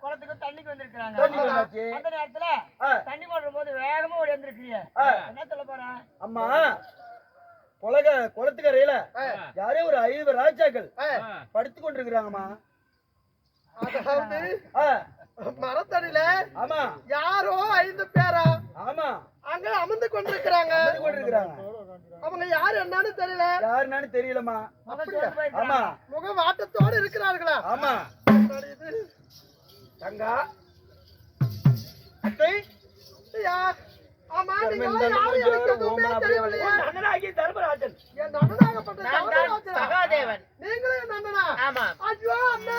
குளத்துக்கு தண்ணிக்கு வந்திருக்காங்க அந்த நேரத்துல தண்ணி போடுற போது வேகமா ஓடி வந்திருக்கிறீங்க. என்ன சொல்ல போறேன் அம்மா குலக குளத்துக்கரையில யாரோ ஒரு ஐந்து ராஜாக்கள் படுத்து கொண்டிருக்கிறாங்கம்மா. அதாவது மரத்தடியில ஆமா. யாரோ ஐந்து பேரா ஆமா. அங்க அமர்ந்து கொண்டிருக்கிறாங்க. கொண்டிருக்கிறாங்க. அவங்க யாரு என்னன்னு தெரியல. யாருன்னு தெரியலம்மா. அப்படியா? ஆமா. முக வாட்டத்தோடு இருக்கிறார்களா? ஆமா? தங்கா. அத்தை. ஐயா, ஆமா நீங்க யாரு எனக்கு எதுவுமே தர்மராஜன். என் அண்ணனாகப்பட்ட நான் தான் தவறாச்சா? சகாதேவன். நீங்களும் என் அண்ணனா ஆமா. ஐயோ அண்ணா.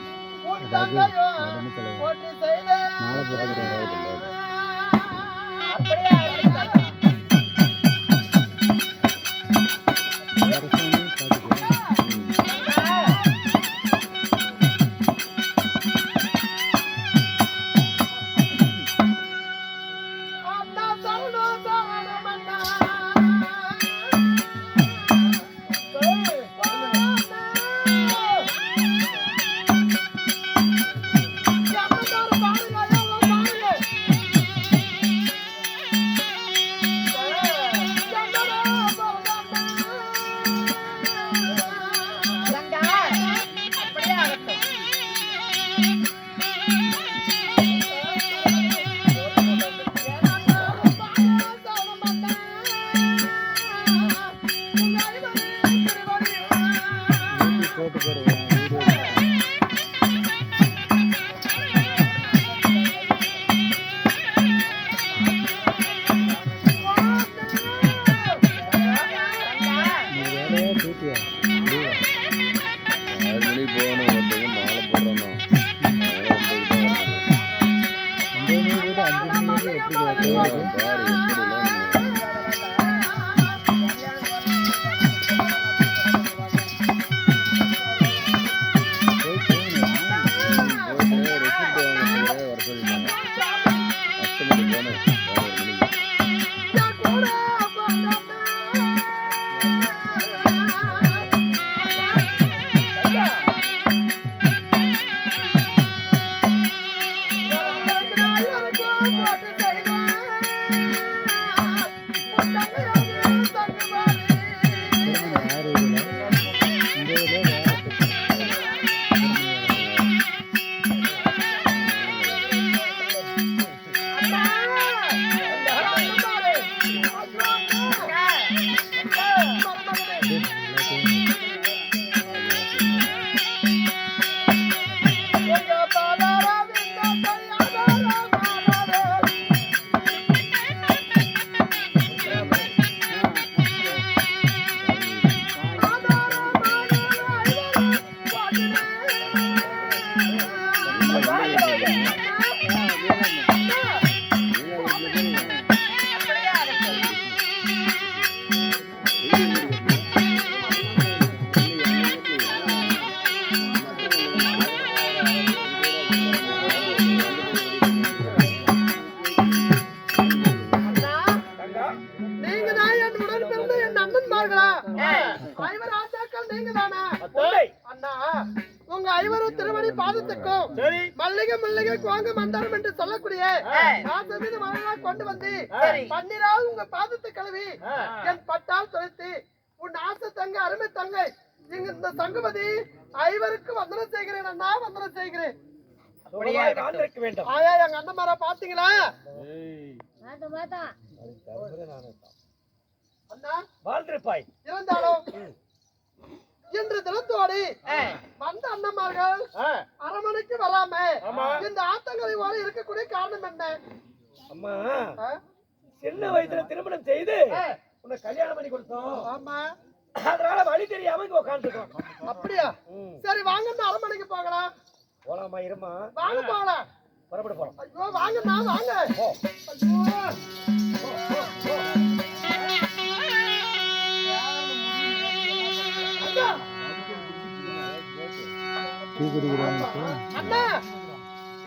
உலகம் போட்டு வந்த மரம். உங்க ஐவரும் திருமணி பாதத்துக்கும் சரி. மல்லிகை மல்லிகை குவாங்க மந்தாரம் என்று சொல்லக்கூடிய. நாசமீத மலரா கொண்டு வந்து சரி. பன்னிரால் உங்க பாதத்தை கழுவி. என் பட்டால் தொலைத்து உன் ஆசை தங்க அருமை தங்கை இங்க இந்த சங்குமதி ஐவருக்கு வந்தனம் செய்கிறேன் அண்ணா வந்தனம் செய்கிறேன். ஆயா எங்க அண்ணன் பாத்தீங்களா? அண்ணா வாழ்ந்திருப்பாய். இருந்தாலும் இன்று தினத்தோடு. வந்த அண்ணன்மார்கள் ஆ, அரமனைக்கு வராம. இந்த ஆத்தங்கரை ஓர இருக்கக்கூடிய காரணம் என்ன? அம்மா? சின்ன வயசுல திருமணம் செய்து உன்னை கல்யாணம் பண்ணி கொடுத்தோம். ஆமா. அதனால வழி தெரியாம இங்க உட்காந்துருக்கோம் அப்படியா? சரி வாங்கண்ணா அரண்மனைக்கு போகலாம். போலாமா இருமா வாங்க போகலாம். புறப்பட்டு போலாம். ஐயோ வாங்க. போ. ஐயோ.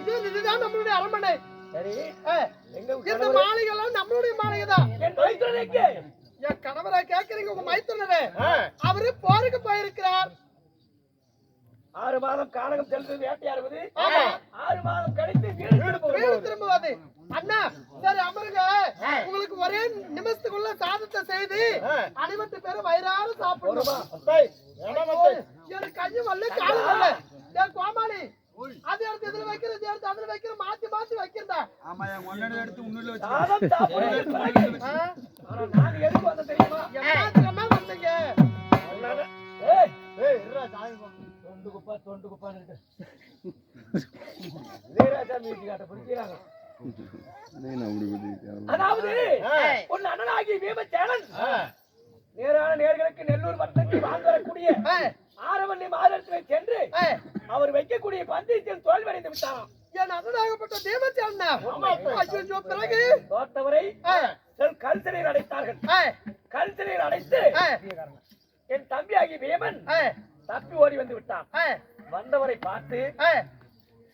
இது இதுதான் நம்மளுடைய அரண்மனை. இந்த கணவர்? மாளிகைலாம் நம்மளுடைய மாளிகை தான் என் மைத்துனன் எங்கே? என் கணவரை கேக்குறீங்க உங்க மைத்துனரே. அவரு போருக்கு போயிருக்கிறார். ஆறு மாதம் கானகம் சென்று வேட்டையாடுவது. ஆறு மாதம் கழித்து வீடு திரும்புவது. அண்ணா சரி அமருங்க. உங்களுக்கு ஒரே நிமிஷத்துக்குள்ள சாதத்தை செய்து அனைவத்து பேரும் வயிறார சாப்பிடணும். சாதம் நாங்க எதுக்கு வந்தோம் தெரியுமா வந்தீங்க ஏய், தொண்டு குப்பா, தொண்டு குப்பான்னு இருக்கு. பிடிக்கிறாங்க. அதாவது உன் அண்ணனாகிய வீமச்சேனன் நேரான நேர்களுக்கு நெல்லூர் வட்டத்தில் வாழ்ந்து வரக்கூடிய ஆரவல்லி மாதத்திலே சென்று அவர் வைக்கக்கூடிய பந்தயத்தில் தோல்வடைந்து விட்டாராம் என் அண்ணனாகப்பட்ட தேவச்சி அண்ணா? ஐயோ பிறகு? செல் கல்சிலையில் அடைத்தார்கள். ஏய், கல்சிலையில் அடைத்து என் தம்பியாகிய வீமன் ஏய், தப்பி ஓடி வந்து விட்டான். வந்தவரை பார்த்து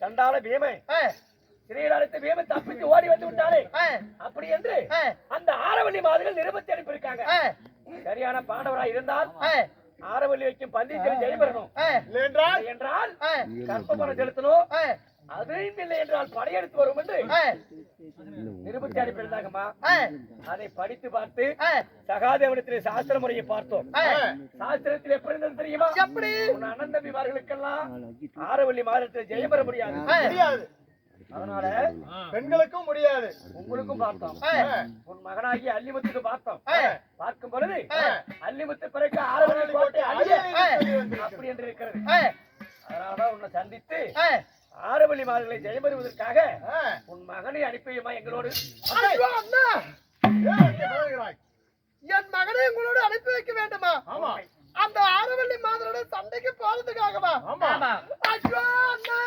சண்டால பீமை சிறையில் அடைத்த பீமன் தப்பித்து ஓடி வந்து விட்டாரே ஏய், அப்படி என்று அந்த ஆரவல்லி மாதர்கள் நிருபத்தி அனுப்பியிருக்காங்க. சரியான பாண்டவராய் இருந்தால் ஆரவல்லி வைக்கும் பந்தயத்தில் ஜெயம் பெறணும் ஏய், இல்லை என்றால்? ஏய், கற்பபரம் செலுத்தணும். அதையும் இல்லை என்றால் படையெடுத்து வரும் என்று அனுப்பியிருந்தாங்கம்மா. ஏய், அதை படித்து பார்த்து சகாதேவனத்திலே சாஸ்திர முறையை பார்த்தோம். சாஸ்திரத்தில் எப்படி இருந்தது தெரியுமா? எப்படி? உன் அண்ணன் தம்பிமார்களுக்கெல்லாம் ஆரவல்லி மாதத்தில் ஜெயம் பெற முடியாது. அதனால பெண்களுக்கும் முடியாது. உங்களுக்கும் பார்த்தோம். உன் மகனாகி அல்லிமுத்துக்கு பார்த்தோம். பார்க்கும் பொழுது ஏய். அல்லிமுத்து பிறகு ஆரவல்லி கோட்டை அப்படி என்று இருக்கிறது. அதனாலதான் உன்னை சந்தித்து ஆரவல்லி மாதங்களை ஜெயம் பெறுவதற்காக உன் மகனை அனுப்பியுமா எங்களோடு? என் மகனை உங்களோடு அனுப்பி வைக்க வேண்டுமா? ஆமா. அந்த ஆரவல்லி மாதரோட சண்டைக்கு போறதுக்காகவா? ஆமா. ஐயோ அண்ணா!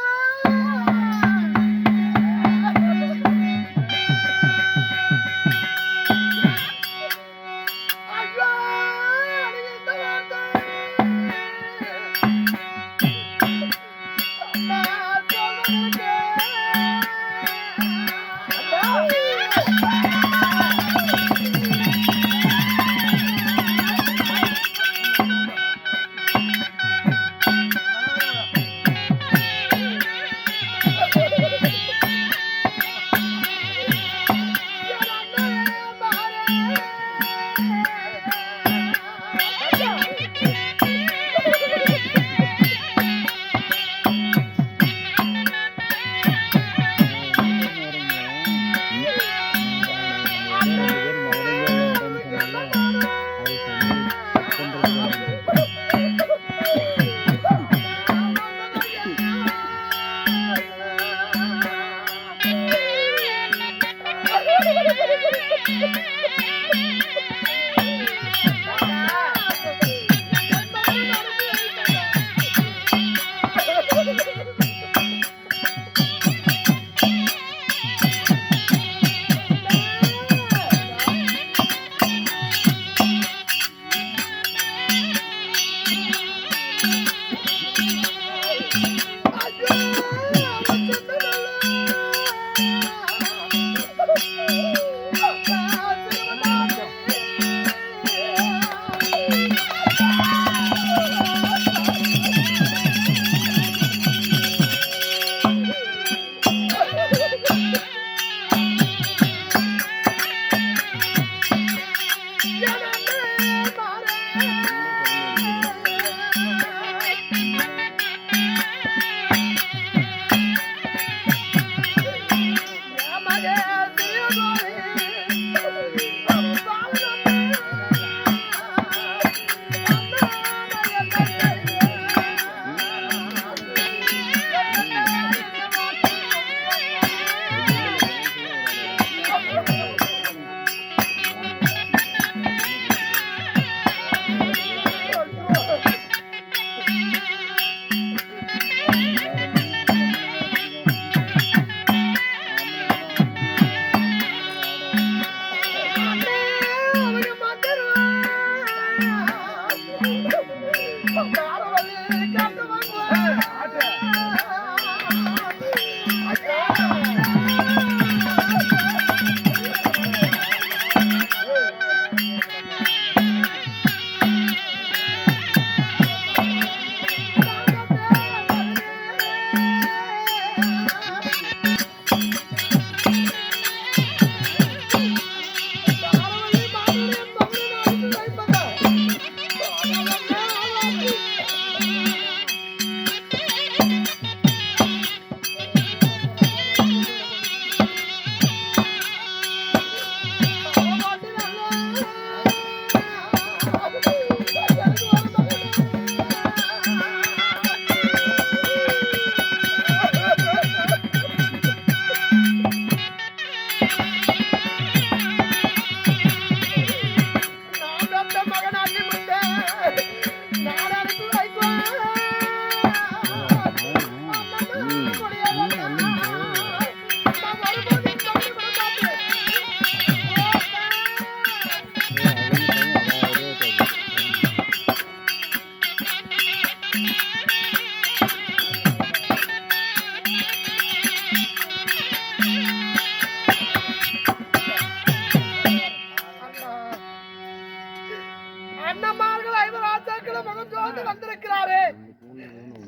அஞ்சோந்து வந்திருக்கிறாரே.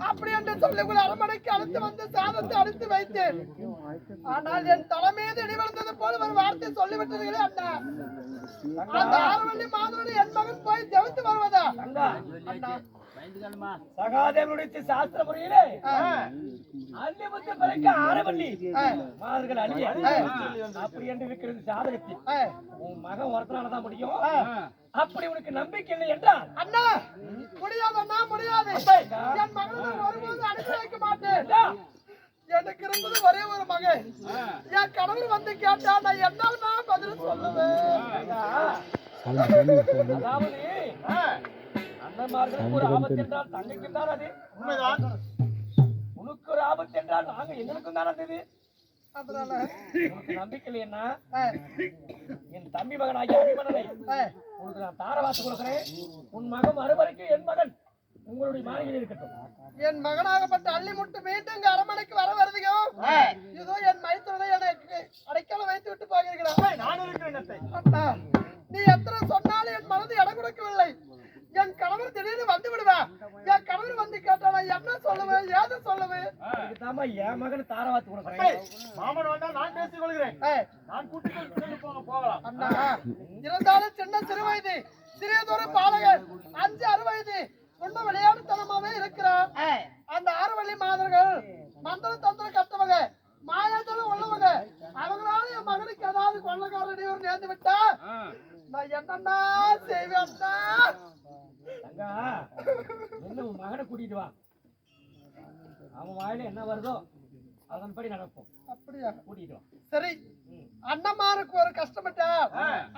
அப்படி என்று சொல்லி கூட அரமனைக்கு அழைத்து வந்து சாதத்தை அழைத்து வைத்தேன். ஆனால் என் தலைமையது இடிவெடுத்தது போல ஒரு வார்த்தை சொல்லிவிட்டதுகளே அண்ணா. அந்த ஆரவள்ளி மாதவன் என் மகன் போய் ஜெயித்து வருவதா? அண்ணா சகாதேவனுடைய சாஸ்திர முறையிலே அள்ளி முத்து பிறக்க ஆரவள்ளி. மாதர்கள் அழிய அப்படி என்று இருக்கிறது சாதகத்தில். உன் மகன் ஒருத்தனாலதான் முடியும். அப்படி உனக்கு நம்பிக்கை இல்லை என்றால்? அண்ணா முடியாது அண்ணா முடியாது. என் மகனை ஒருபோதும் அனுப்பி வைக்க மாட்டேன். எனக்கு இருந்தது ஒரே ஒரு மகன். என் கணவர் வந்து கேட்டா நான் என்னால் நான் பதில் சொல்லுவேன். அதாவது அண்ணன்மார்களுக்கு ஒரு ஆபத்து என்றால் தங்கைக்கு தான் அது? உண்மைதான் உனக்கு ஒரு ஆபத்து என்றால் நாங்க எங்களுக்கும் தான் அது நம்பிக்கை இல்லைன்னா ஆ, என் தம்பி மகனாகிய அபிமனனை ஆ, உனக்கு நான் தாரவாத்து கொடுக்கிறேன். உன் மகன் மறுபடிக்கு என் மகன் உங்களுடைய மாளிகையில் இருக்கட்டும். என் மகனாகப்பட்ட அள்ளி முட்டு மீண்டும் இங்க அரண்மனைக்கு வர வருதுயோ இதோ என் மைத்துனை எனக்கு அடைக்கல வைத்து விட்டு போகிறீர்களா? நான் இருக்கிறேன் நீ எத்தனை சொன்னாலும் என் மனது இடம் கொடுக்கவில்லை. என் கணவர் திடீர்னு வந்து விடுவா என் கணவர் வந்து கேட்டா நான் என்ன சொல்லுவேன் ஏது சொல்லுவேன்? தாமா என் மகன் தாரவாத்து கொடுக்கிறேன் மாமன் வந்தால் நான் பேசிக் கொள்கிறேன். நான் கூட்டிட்டு போங்க போகலாம். அண்ணா இருந்தாலும் சின்ன சிறு வயது சிறியதொரு பாலகன் அஞ்சு அறு வயது ரொம்ப விளையாட்டுத்தனமாவே இருக்கிறான் அந்த ஆறுவள்ளி மாதர்கள் மந்திர தந்திர கட்டவங்க மாயாஜலம் உள்ளவங்க அவங்களால என் மகனுக்கு ஏதாவது கொள்ளக்காரடி ஒரு நேர்ந்து விட்டா நான் என்னன்னா செய்வேன் தங்கா என்ன உன் மகனை கூட்டிட்டு வா. அவன் வாயில என்ன வருதோ அதன்படி நடப்போம் அப்படியா? கூட்டிட்டு வா. சரி. அண்ணமாருக்கு ஒரு கஷ்டப்பட்டா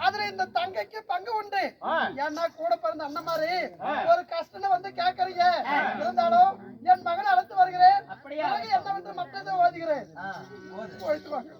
அதுல இந்த தங்கைக்கு பங்கு உண்டு. ஏன்னா கூட பிறந்த அண்ணமாரு ஒரு கஷ்டம் வந்து கேக்குறீங்க. இருந்தாலும் என் மகனை அழைத்து வருகிறேன். பிறகு என்ன விட்டு மற்றதை ஓதுகிறேன். போயிட்டு வாங்க.